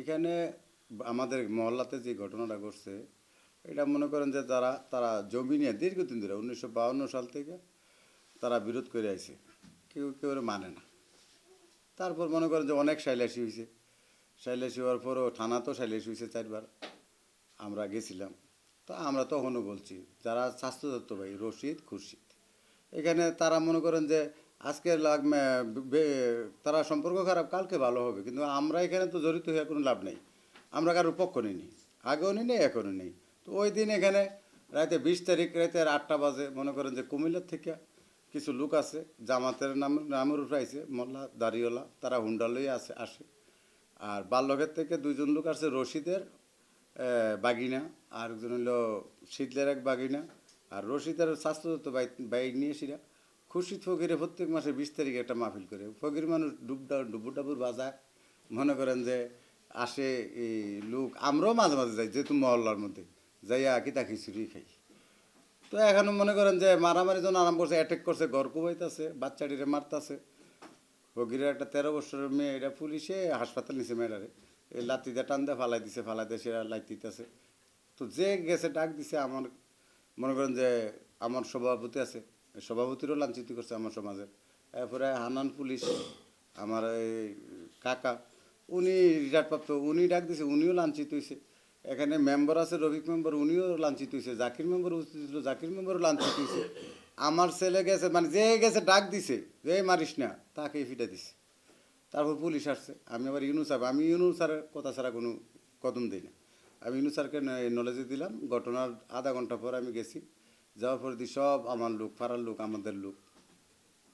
এখানে আমাদের মহল্লাতে যে ঘটনাটা ঘটছে, এটা মনে করেন যে তারা তারা জমি নিয়ে দীর্ঘদিন ধরে, উনিশশো সাল থেকে তারা বিরোধ করে আইছে। কেউ কেউ মানে না। তারপর মনে করেন যে অনেক সাইলাসি হয়েছে সাইলাসি হওয়ার পরও থানা তো সাইলাসি হয়েছে চারবার। আমরা গেছিলাম। তো আমরা তখনও বলছি, যারা স্বাস্থ্যদত্ত ভাই, রশিদ খুরশিদ, এখানে তারা মনে করেন যে আজকে লাগ তারা সম্পর্ক খারাপ, কালকে ভালো হবে। কিন্তু আমরা এখানে তো জড়িত হয়ে কোনো লাভ নেই। আমরা কারোর পক্ষ নিই আগেও নিই এখনও নেই। তো ওই দিন এখানে রাতে বিশ তারিখ রাতে আটটা বাজে, মনে করেন যে কুমিল্লার থেকে কিছু লোক আছে, জামাতের নাম নামের উঠাইছে মোল্লা, দাড়িওয়ালা, তারা হুন্ডা লইয়া আসে আসে। আর বাল্যকের থেকে দুইজন লোক আছে, রশিদের বাগিনা, আর একজন হলো শীতলের এক বাগিনা। আর রশিদের স্বাস্থ্যদত্ত বাইক নিয়ে সেটা খুশিদ ফকিরে প্রত্যেক মাসে বিশ তারিখে একটা মাহফিল করে। ফকির মানুষ ডুবডা ডুবুর ডাবুর বাজায় মনে করেন যে আসে এই লোক, আমরাও মাঝে মাঝে যাই, যেহেতু মহল্লার মধ্যে। যাইয়া কিতা খিচুড়ি খাই। তো এখনও মনে করেন যে মারামারি যখন আরাম করছে অ্যাটেক করছে, ঘর কুবাইতেছে, বাচ্চাটিরে মারতাছে। ফকিরের একটা তেরো বছরের মেয়ে, এটা পুলিশে হাসপাতাল নিছে মেয়েটারে। এই লাতিতে টান দিয়ে ফালাই দিছে, ফালাই দিয়ে সেরা লাইট দিতেছে। তো যে গেছে ডাক দিছে, আমার মনে করেন যে আমার সভাপতি আছে। সভাপতিরও লাঞ্ছিত করছে আমার সমাজে। এরপরে হানান পুলিশ, আমার এই কাকা, উনি রিটায়ার প্রাপ্ত উনি ডাক দিছে, উনিও লাঞ্ছিত হয়েছে এখানে মেম্বার আছে, রফিক মেম্বার, উনিও লাঞ্ছিত হয়েছে জাকির মেম্বার উপস্থিত ছিল, জাকির মেম্বারও লাঞ্ছিত হয়েছে আমার ছেলে গেছে মানে যে গেছে, ডাক দিছে, যে মারিস না, তাকে ফিটা দিছে। তারপর পুলিশ আসছে। আমি আবার ইউনু সাহেব, আমি ইউনু স্যারের কথা ছাড়া কোনো কদম দিই না। আমি ইউনু স্যারকে নলেজে দিলাম। ঘটনার আধা ঘণ্টা পর আমি গেছি। যাওয়ার পর দি সব আমার লোক পাড়ার লোক আমাদের লোক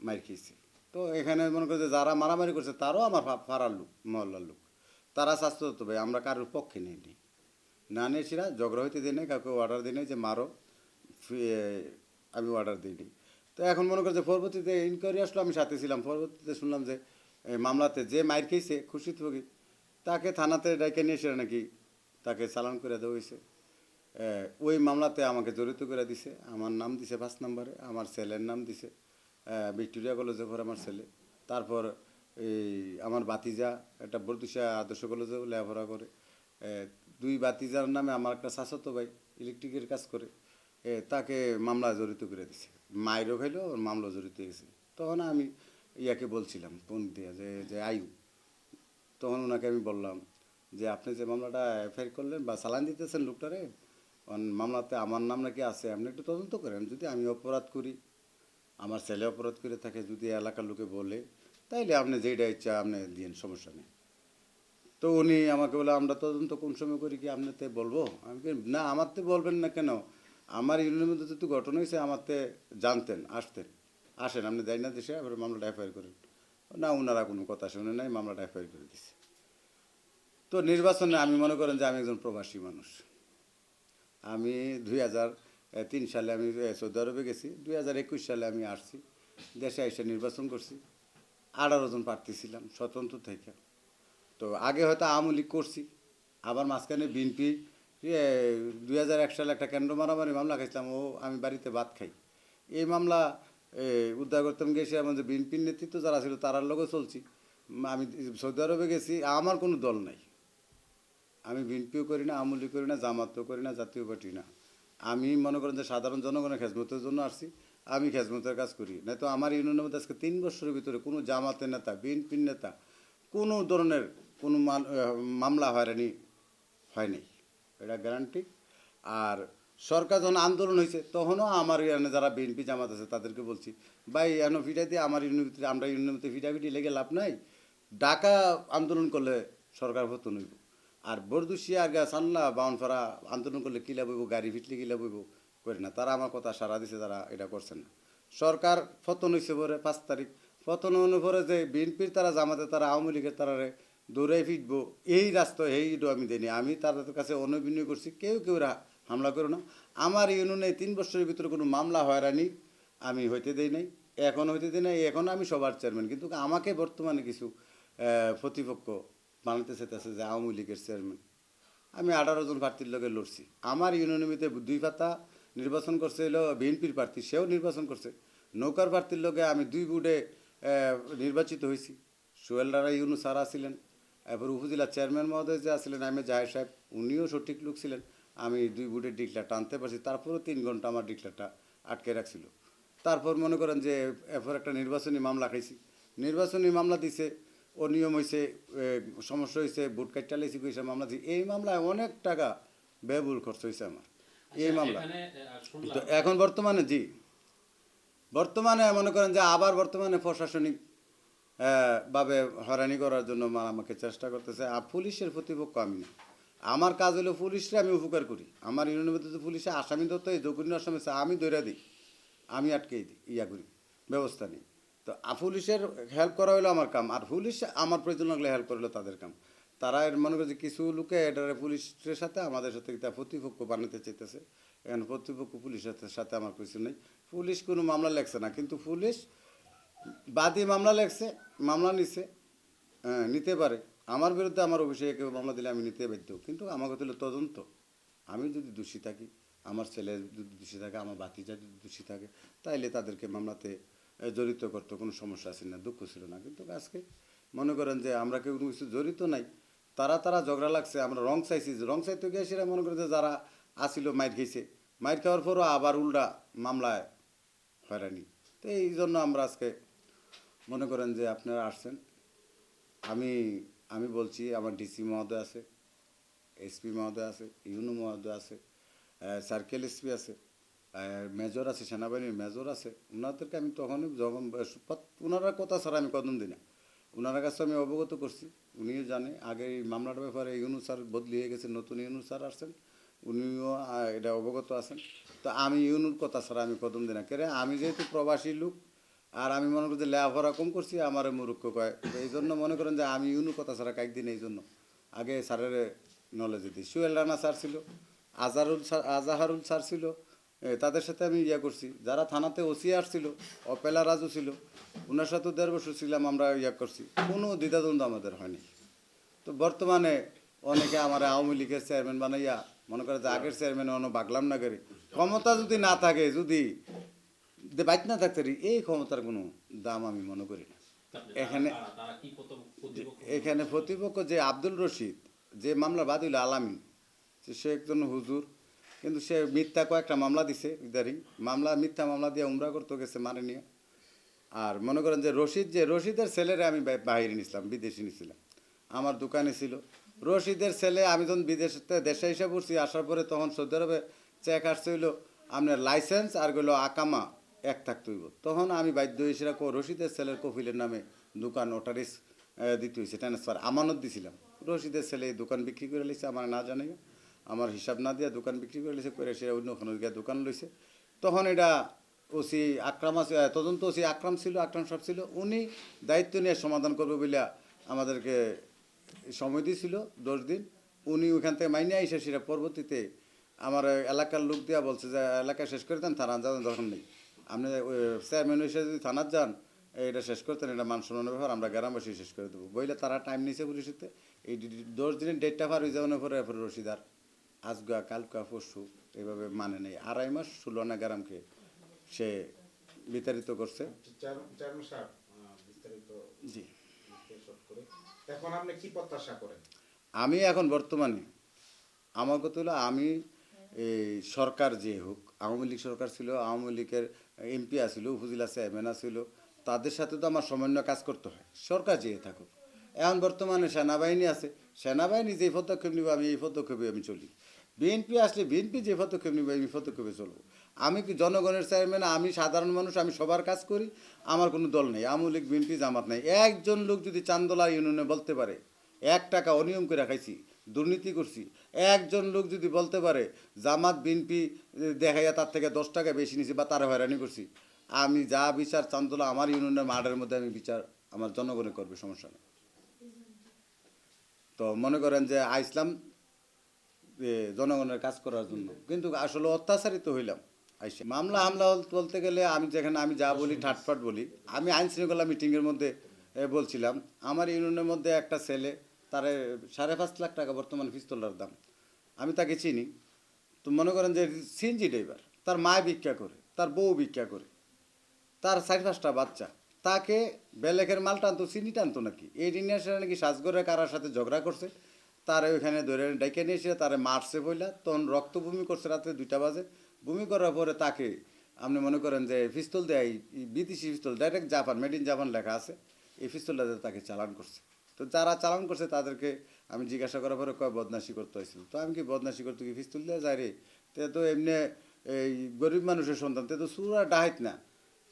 মার খেয়েছে। তো এখানে মনে করছে যারা মারামারি করছে তারও আমার পাড়ার লোক মহল্লার লোক। তারা স্বাস্থ্য তো ভাই আমরা কারোর পক্ষে নেই নি না নিয়ে সেরা ঝগড়া হইতে দিই নাই কাউকে অর্ডার দিই নাই যে মারো আমি অর্ডার দিইনি। তো এখন মনে করছে পরবর্তীতে ইনকোয়ারি আসলো আমি সাথে ছিলাম। পরবর্তীতে শুনলাম যে এ, মামলাতে যে মাইর খেয়েছে খুশি ফকি তাকে থানাতে ডাইকে নিয়ে নাকি তাকে চালান করে দেওয়া হয়েছে। ওই মামলাতে আমাকে জড়িত করে দিছে। আমার নাম দিছে ফার্স্ট নাম্বারে, আমার ছেলের নাম দিছে ভিক্টোরিয়া কলেজে পর আমার ছেলে। তারপর এই আমার বাতিজা একটা বর্দুসা আদর্শ কলেজে লেখাপড়া করে। দুই বাতিজার নামে আমার একটা শাসত ভাই ইলেকট্রিকের কাজ করে। তাকে মামলা জড়িত করে দিছে। মায়েরও খাইলো, ওর মামলা জড়িত গেছে। তখন আমি ইয়াকে বলছিলাম, ফোন দিয়ে যে যে আয়ু। তখন ওনাকে আমি বললাম যে, আপনি যে মামলাটা এফআইআর করলেন বা চালান দিতেছেন লোকটারে মামলাতে আমার নাম নাকি আছে, আপনি একটু তদন্ত করেন। যদি আমি অপরাধ করি, আমার ছেলে অপরাধ করে থাকে, যদি এলাকার লোকে বলে, তাইলে আপনি যেইটা ইচ্ছা আপনি দিন সমস্যা নেই। তো উনি আমাকে বলে, আমরা তদন্ত কোন সময় করি কি আপনাতে বলব? আমি না আমারতে বলবেন না কেন? আমার ইউনিয়নের মধ্যে যেহেতু ঘটনা হয়েছে আমারতে জানতেন, আসতেন। আসেন, আপনি যাই না দেশে আবার মামলাটা এফআইআর করেন। না ওনারা কোনো কথা শুনে নাই, মামলাটা এফআইআর করে দিছে। তো নির্বাচনে আমি মনে করেন যে আমি একজন প্রবাসী মানুষ। আমি দুই হাজার তিন সালে আমি সৌদি আরবে গেছি। দুই হাজার একুশ সালে আমি আসছি। দেশে এসে নির্বাচন করছি। আঠারো জন প্রার্থী ছিলাম স্বতন্ত্র থেকে। তো আগে হয়তো আওয়ামী লীগ করছি। আবার মাঝখানে বিএনপি দুই হাজার এক সালে একটা কেন্দ্র মারামারি মামলা খাইছিলাম। ও, আমি বাড়িতে ভাত খাই। এই মামলা উদ্ধার করতাম গেছি যে বিএনপির নেতৃত্ব যারা ছিল তারার লোকও চলছি। আমি সৌদি আরবে গেছি। আমার কোনো দল নাই। আমি বিএনপিও করি না, আওয়ামী লীগ করি না, জামাতও করি না, জাতীয় পার্টি না। আমি মনে করেন যে সাধারণ জনগণের খেজমতের জন্য আসছি, আমি খেজমতের কাজ করি। না তো আমার ইউনিয়নের মধ্যে আজকে তিন বছরের ভিতরে কোনো জামাতের নেতা, বিএনপির নেতা, কোনো ধরনের কোনো মাল- মামলা হয়রানি হয়নি। এটা গ্যারান্টি আর সরকার যখন আন্দোলন হয়েছে, তখনও আমার এখানে যারা বিএনপি জামাত আছে, তাদেরকে বলছি, ভাই, এখনও ফিটাই দিয়ে আমার ইউনিভার্সিটি আমরা ইউনিভার্সিটি ফিটাফিটি লেগে লাভ নাই। ডাকা আন্দোলন করলে সরকার পতন হইব। আর বরদুশিয়া গা সান্না বাউনফারা আন্দোলন করলে কিলা বইব গাড়ি ফিটলে কিলা বইব করে না। তারা আমার কথা সারা দিছে, তারা এটা করছে না। সরকার ফতন হয়েছে পরে পাঁচ তারিখ। ফতন হওয়ার পরে যে বিএনপির তারা জামাতে, তারা আওয়ামী লীগের তারারে দৌড়াই ফিটবো, এই রাস্তা এইটা আমি দিইনি। আমি তাদের কাছে অনবিনয় করছি, কেউ কেউ হামলা করো না। আমার ইউনিয়নে তিন বছরের ভিতরে কোনো মামলা হয়রানি আমি হইতে দেই নাই, এখন হইতে দেই নাই, এখন আমি সবার চেয়ারম্যান। কিন্তু আমাকে বর্তমানে কিছু প্রতিপক্ষ বানাতে চাইতেছে যে আওয়ামী লীগের চেয়ারম্যান আমি আঠারো জন প্রার্থীর লগে লড়ছি। আমার ইউনিয়নের মধ্যে দুই পাতা নির্বাচন করছে হলো বিএনপির প্রার্থী, সেও নির্বাচন করছে। নৌকার প্রার্থীর লগে আমি দুই বুডে নির্বাচিত হয়েছি। সোহেল রারা ইউনু সারা ছিলেন এরপর উপজেলা চেয়ারম্যান মহোদয় যে আসছিলেন আমি জাহের সাহেব, উনিও সঠিক লোক ছিলেন। আমি দুই বুটের ডিক্লার টানতে পারছি। তারপরেও তিন ঘণ্টা আমার ডিক্লারটা আটকে রাখছিল। তারপর মনে করেন যে এরপর একটা নির্বাচনী মামলা খাইছি। নির্বাচনী মামলা দিছে অনিয়ম হয়েছে সমস্যা হয়েছে ভোট কাটটা লেছি কইছে মামলা এই মামলায় অনেক টাকা ব্যয়বহুল খরচ হয়েছে আমার। এই আচ্ছা, মামলা আহ, শুনলাম তো এখন বর্তমানে জি। বর্তমানে মনে করেন যে আবার বর্তমানে প্রশাসনিক ভাবে হয়রানি করার জন্য মা- আমাকে চেষ্টা করতেছে। আর পুলিশের প্রতিপক্ষ আমি না। আমার কাজ হলো পুলিশরে আমি উপকার করি। আমার ইউনিয়নের মধ্যে যে পুলিশে আসামি ধরতে জঘন্য আসামি আমি ধরে দিই। আমি আটকে দিই ইয়া করি ব্যবস্থা নিই। তো পুলিশের হেল্প করা হলো আমার কাম। আর পুলিশ আমার প্রয়োজন লাগলে হেল্প করল তাদের কাম। তারা এর মনে করছে কিছু লোকে এটারে পুলিশের সাথে আমাদের সাথে প্রতিপক্ষ বানাতে চাইতেছে। এখন প্রতিপক্ষ পুলিশের সাথে আমার কিছু নেই। পুলিশ কোনো মামলা লেখছে না। কিন্তু পুলিশ বাদী মামলা লেখছে মামলা নিছে হ্যাঁ, নিতে পারে। আমার বিরুদ্ধে আমার অভিষেকে কেউ মামলা দিলে আমি নিতে বাধ্য। কিন্তু আমার কথা হলো তদন্ত। আমি যদি দোষী থাকি আমার ছেলে যদি দোষী থাকে আমার বাতিজা যদি দোষী থাকে তাইলে তাদেরকে মামলাতে জড়িত করতে, কোনো সমস্যা আছে না, দুঃখ ছিল না। কিন্তু আজকে মনে করেন যে আমরা কেউ কোনো কিছু জড়িত নাই, তারা তারা ঝগড়া লাগছে, আমরা রং চাইছি রং চাইতে গিয়ে সেটা মনে করেন যে যারা আসিল মাইর খেয়েছে, মাইর খাওয়ার পরও আবার উল্টা মামলায় হয়রানি। তো এই জন্য আমরা আজকে মনে করেন যে আপনারা আসছেন। আমি আমি বলছি, আমার ডিসি মহোদয় আছে এসপি মহোদয় আছে, ইউনো মহোদয় আছে সার্কেল এসপি আছে। মেজর আছে, সেনাবাহিনীর মেজর আছে ওনাদেরকে আমি তখনই যখন ওনারা কথা ছাড়া আমি কদম দিই না ওনার কাছে আমি অবগত করছি, উনিও জানে, আগে এই মামলার ব্যাপারে ইউনু স্যার বদলি হয়ে গেছে, নতুন ইউনু স্যার আসছেন, উনিও এটা অবগত আছেন। তো আমি ইউনুর কথা ছাড়া আমি কদম দিই না কেরে, আমি যেহেতু প্রবাসী লোক, আর আমি মনে করি যে লেখাপড়া কম করছি, আমার মূর্খ কয়। তো এই জন্য মনে করেন যে আমি ইউনু কথা ছাড়া কয়েকদিন এই জন্য। আগে স্যারের নলেজ দিই সুয়েল রানা স্যার ছিল, আজারুল স্যার, আজাহারুল স্যার ছিল তাদের সাথে আমি ইয়ে করছি। যারা থানাতে ওসি আসছিল অপেলা রাজু ছিল ওনার সাথেও দেড় বছর ছিলাম আমরা ইয়ে করছি। কোনো দ্বিধাদ্বন্দ্ব আমাদের হয়নি। তো বর্তমানে অনেকে আমার আওয়ামী লীগের চেয়ারম্যান বানাইয়া মনে করে যে আগের চেয়ারম্যান অন্য বাগলাম না করে। ক্ষমতা যদি না থাকে যদি বাইক না থাকতে এই ক্ষমতার কোনো দাম আমি মনে করি না। এখানে? এখানে প্রতিপক্ষ যে আব্দুল রশিদ যে মামলা বাদিল আলামিন যে সে একজন হুজুর কিন্তু সে মিথ্যা কয়েকটা মামলা দিছে, ইদারিং। মামলা, মিথ্যা মামলা দিয়ে উমরা করতে, গেছে মানে নিয়ে। আর মনে করেন যে রশিদ, যে রশিদের ছেলেরে আমি বাহিরে নিছিলাম, বিদেশি নিছিলাম। আমার দোকানে ছিল। রশিদের ছেলে, আমি যখন বিদেশ দেশে এসে পড়ছি, আসার পরে তখন সৌদি আরবে চেক আসছে হইল, আপনার লাইসেন্স আর গেলো আকামা, এক থাকতে হইব। তখন আমি বাধ্য হয়েছি রশিদের ছেলের কফিলের নামে দোকান ওটারিস দিতে হয়েছে ট্রান্সফার আমানত দিছিলাম। রশিদের ছেলে দোকান বিক্রি করে লিছে আমার না জানাই আমার হিসাব না দিয়া দোকান বিক্রি করে লিছে করে সে অন্য ওখানে গিয়ে দোকান লইছে। তখন এটা ওসি আকরাম আছে তদন্ত ওসি আক্রাম ছিল, আক্রাম সাহেব ছিল, উনি দায়িত্ব নিয়ে সমাধান করবে বলে আমাদেরকে সময় দিয়েছিল দশ দিন। উনি ওখান থেকে মাইনে আইসে সেটা পরবর্তীতে আমার এলাকার লোক দিয়া বলছে যে, এলাকা শেষ করে দেন থানা যাওয়ার দরকার নেই। আপনি চেয়ারম্যান হিসেবে যদি থানার যান এটা শেষ করতেন এটা মান সম্মানের ব্যাপার, আমরা গ্রামবাসী শেষ করে দেবো। বইলে তারা টাইম নিছে পুলিশেতে এই দশ দিনের ডেটটা পার হয়ে যাওয়ার পরে রশিদার। আজগা কালকা পরশু এভাবে মানে নেই। আড়াই মাস ষোলো আনা গ্রামকে সে বিতাড়িত করছে। জি। এখন আপনি কি প্রত্যাশা করেন? আমি এখন বর্তমানে আমার কথা হলো আমি এই সরকার যে হোক আওয়ামী লীগ সরকার ছিল আওয়ামী লীগের এমপি আছিল উপজেলা চেয়ারম্যান আছিল তাদের সাথে তো আমার সমন্বয় কাজ করতে হয়। সরকার যেয়ে থাকুক। এখন বর্তমানে সেনাবাহিনী আছে সেনাবাহিনী যে পদক্ষেপ নিব আমি এই পদক্ষেপে আমি চলি। বিএনপি আসলে বিএনপি যে পদক্ষেপ নিবে, আমি পদক্ষেপে চলবো। আমি কি জনগণের চেয়ারম্যান, আমি সাধারণ মানুষ, আমি সবার কাজ করি, আমার কোনো দল নেই। আওয়ামী লীগ, বিএনপি, জামাত নেই। একজন লোক যদি চান্দোলা ইউনিয়নে বলতে পারে, এক টাকা অনিয়ম করে খাইছি, দুর্নীতি করছি, একজন লোক যদি বলতে পারে, জামাত বিনপি দেখাইয়া তার থেকে দশ টাকা বেশি নিছি বা তার হয়রানি করছি, আমি যা বিচার চান্দোলা আমার ইউনিয়নের মাঠের মধ্যে আমি বিচার আমার জনগণে করবে, সমস্যা নেই। তো মনে করেন যে আইসলাম জনগণের কাজ করার জন্য। কিন্তু আসলে অত্যাচারিত হইলাম। আইসে মামলা হামলা বলতে গেলে আমি যেখানে আমি যা বলি, ঠাটফাট বলি, আমি আইন শৃঙ্খলা মিটিংয়ের মধ্যে বলছিলাম। আমার ইউনিয়নের মধ্যে একটা ছেলে, তার সাড়ে পাঁচ লাখ টাকা বর্তমান পিস্তলার দাম। আমি তাকে চিনি। তো মনে করেন যে সিএনজি ড্রাইভার তার মা ভিক্ষা করে, তার বউ ভিক্ষা করে, তার চার পাঁচটা বাচ্চা। তাকে বেলেখের মাল টানতো, চিনি টানতো নাকি? এই এসে নাকি সাজগরে কারার সাথে ঝগড়া করছে? তারে ওইখানে ধরে ডেকে নিয়ে এসে তারে মারছে বইলা। তখন রক্ত বমি করছে রাত্রে দুইটা বাজে। বমি করার পরে তাকে আপনি মনে করেন যে পিস্তল দেয় বিদেশি pistol, direct Japan, made in Japan লেখা আছে। এই পিস্তলটা তাকে চালান করছে। তো যারা চালান করছে তাদেরকে আমি জিজ্ঞাসা করার পরে কয় বদমাসি করতে হয়েছিল। তো আমি কি বদমাসি করতে কি পিস্তল দিয়ে যায় রে? তে তো এমনি এই গরিব মানুষের সন্তান, তে তো সুরা ডাহাইত না।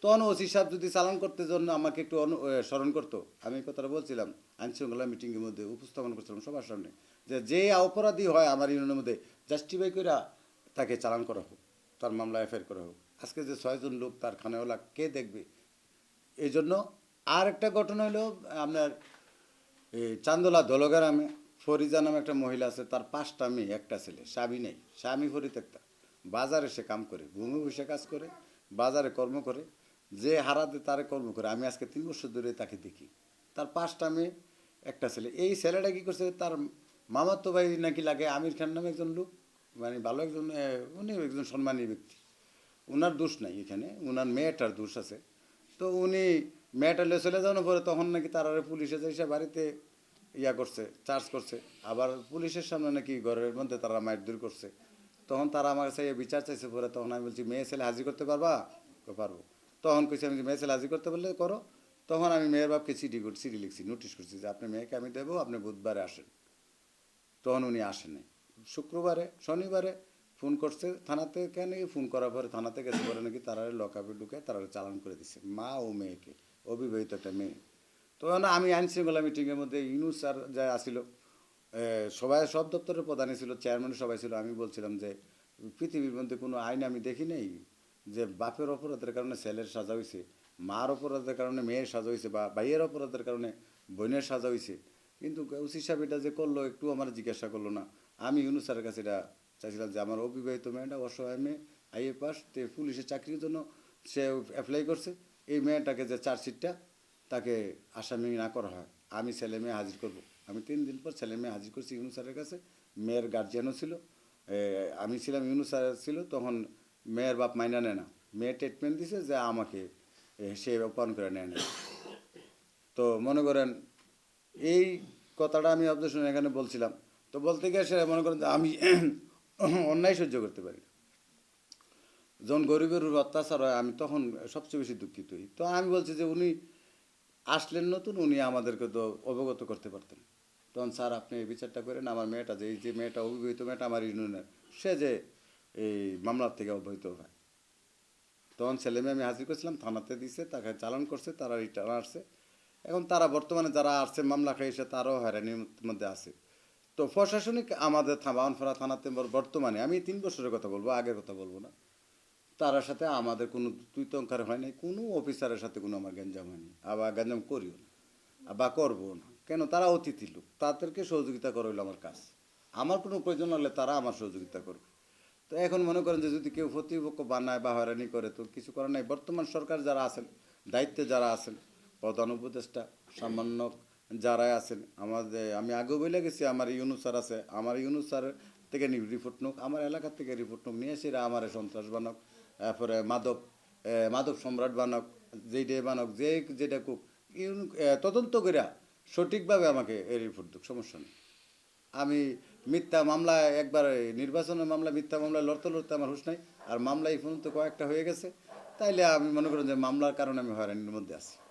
তখন ওসি সাহেব যদি চালান করতে জন্য আমাকে একটু স্মরণ করতো, আমি কথাটা বলছিলাম আইন শৃঙ্খলা মিটিংয়ের মধ্যে উপস্থাপন করছিলাম সবার সামনে, যে যে অপরাধী হয় আমার ইউনিয়নের মধ্যে জাস্টিফাই করে তাকে চালান করা হোক, তার মামলা এফআইআর করা হোক। আজকে যে ছয়জন লোক তার খানেওয়ালা কে দেখবে? এই জন্য আর একটা ঘটনা হলো, আপনার চান্দোলা দলগ্রামে ফরিজা নামে একটা মহিলা আছে, তার পাঁচটা মেয়ে, একটা ছেলে, স্বামী নেই, স্বামী ফরিদ একটা। বাজারে সে কাম করে, ভূমি বসে কাজ করে, বাজারে কর্ম করে যে হারাতে তারে কর্ম করে, আমি আজকে তিন বছর ধরে তাকে দেখি। তার পাঁচটা মেয়ে, একটা ছেলে। এই ছেলেটা কি করছে, তার মামাতো ভাই নাকি লাগে আমির খান নামে একজন লোক মানে ভালো একজন উনি একজন সম্মানী ব্যক্তি। ওনার দোষ নাই এখানে ওনার মেয়েটার দোষ আছে। তো উনি মেয়েটা লিয়ে চলে যাওয়ার পরে তখন নাকি তারা পুলিশে এসে বাড়িতে ইয়া করছে, চার্জ করছে। আবার পুলিশের সামনে নাকি ঘরের মধ্যে তারা মায়ের দূর করছে। তখন তারা আমার কাছে বিচার চাইছে পরে, তখন আমি বলছি, মেয়ে ছেলে হাজির করতে পারবা? পারব। তখন কইছি আমি মেয়ে ছেলে করতে বললে করো। তখন আমি মেয়ের বাপকে চিঠি করছি, চিঠি লিখছি, নোটিশ করছি যে আপনি মেয়েকে আমি দেবো, আপনি বুধবারে আসেন। তখন উনি আসেন শুক্রবারে, শনিবারে ফোন করছে থানাতে, কেন ফোন করার পরে থানাতে গেছে পরে নাকি তারা লকআপে ঢুকে তারা চালান করে দিছে। মা ও মেয়েকে, অবিবাহিত একটা মেয়ে। তো না আমি আইন শৃঙ্খলা মিটিংয়ের মধ্যে ইউনুস স্যার যা আসিল সবাই, সব দপ্তরের প্রধানই ছিল চেয়ারম্যান সবাই ছিল। আমি বলছিলাম যে, পৃথিবীর মধ্যে কোনো আইন আমি দেখি নেই। যে বাপের অপরাধের কারণে ছেলের সাজা হয়েছে মার অপরাধের কারণে মেয়ের সাজা হয়েছে বা ভাইয়ের অপরাধের কারণে বোনের সাজা হয়েছে কিন্তু ওসি সাহেব এটা যে করল, একটু আমার জিজ্ঞাসা করল না। আমি ইউনুস স্যারের কাছে এটা চাইছিলাম যে, আমার অবিবাহিত মেয়েটা অসহায় মেয়ে, আইএ পাস, তে পুলিশের চাকরির জন্য সে অ্যাপ্লাই করছে। এই মেয়েটাকে যে চার্জশিটটা, তাকে আসামি না করা হয়। আমি ছেলে মেয়ে হাজির করব। আমি তিন দিন পর ছেলে মেয়ে হাজির করছি ইউনুস স্যারের কাছে। মেয়ের গার্জিয়ানও ছিল। আমি ছিলাম ইউনুসার ছিল, তখন মেয়ের বাপ মাইনা নেয় না। মেয়ে ট্রিটমেন্ট দিছে যে আমাকে সে অপমান করে নেয় না তো মনে করেন, এই কথাটা আমি অবজেশন এখানে বলছিলাম। তো বলতে গিয়ে সে মনে করেন যে আমি অন্যায় সহ্য করতে পারি যখন গরিবের উপর অত্যাচার হয়, আমি তখন সবচেয়ে বেশি দুঃখিত হই। তো আমি বলছি যে উনি আসলেন নতুন, উনি আমাদেরকে তো অবগত করতে পারতেন। তখন স্যার, আপনি এই বিচারটা করেন, আমার মেয়েটা যে, এই যে মেয়েটা অবিবাহিত মেয়েটা আমার ইউনিয়নের, সে যে এই মামলার থেকে অব্যাহত হয়। তখন ছেলে মেয়ে, আমি হাজির করছিলাম, থানাতে দিছে, তাকে চালান করছে, তারা রিটার্ন আসছে। এখন তারা বর্তমানে যারা আসছে মামলা খেয়েছে তারাও হয়রানির মধ্যে আছে। তো প্রশাসনিক আমাদের বাউনফাড়া থানাতে বর্তমানে, আমি তিন বছরের কথা বলব, আগের কথা বলব না। তার সাথে আমাদের কোনো তুইতঙ্কার হয় নাই, কোনো অফিসারের সাথে কোনো আমার গ্যাঞ্জাম হয়নি। আবার গ্যাঞ্জাম করিও না বা করব না। কেন? তারা অতিথি লোক, তাদেরকে সহযোগিতা করা আমার কাজ। আমার কোনো প্রয়োজন হলে তারা আমার সহযোগিতা করবে। তো এখন মনে করেন যে যদি কেউ প্রতিপক্ষ বানায় বা হয়রানি করে, তো কিছু করার নাই। বর্তমান সরকার যারা আছেন, দায়িত্বে যারা আছেন, প্রধান উপদেষ্টা, সামান্য যারাই আছেন, আমাদের, আমি আগেও বলে গেছি, আমার ইউনুস স্যার আছে, আমার ইউনুস স্যার থেকে রিপোর্ট নোক, আমার এলাকা থেকে রিপোর্ট নোক, নিয়ে এসে আমার সন্ত্রাস বানক তারপরে মাদক মাদক সম্রাট বানক যেইটাই বানক, যে যেটা কুক ইউনু তদন্ত করিয়া সঠিকভাবে আমাকে রিপোর্ট দুক, সমস্যা নেই। আমি মিথ্যা মামলা, একবার নির্বাচনের মামলা, মিথ্যা মামলায় লড়তে লড়তে আমার হুশ নাই। আর মামলা এই পর্যন্ত কয়েকটা হয়ে গেছে। তাইলে আমি মনে করেন যে মামলার কারণে আমি হয়রানির মধ্যে আছি।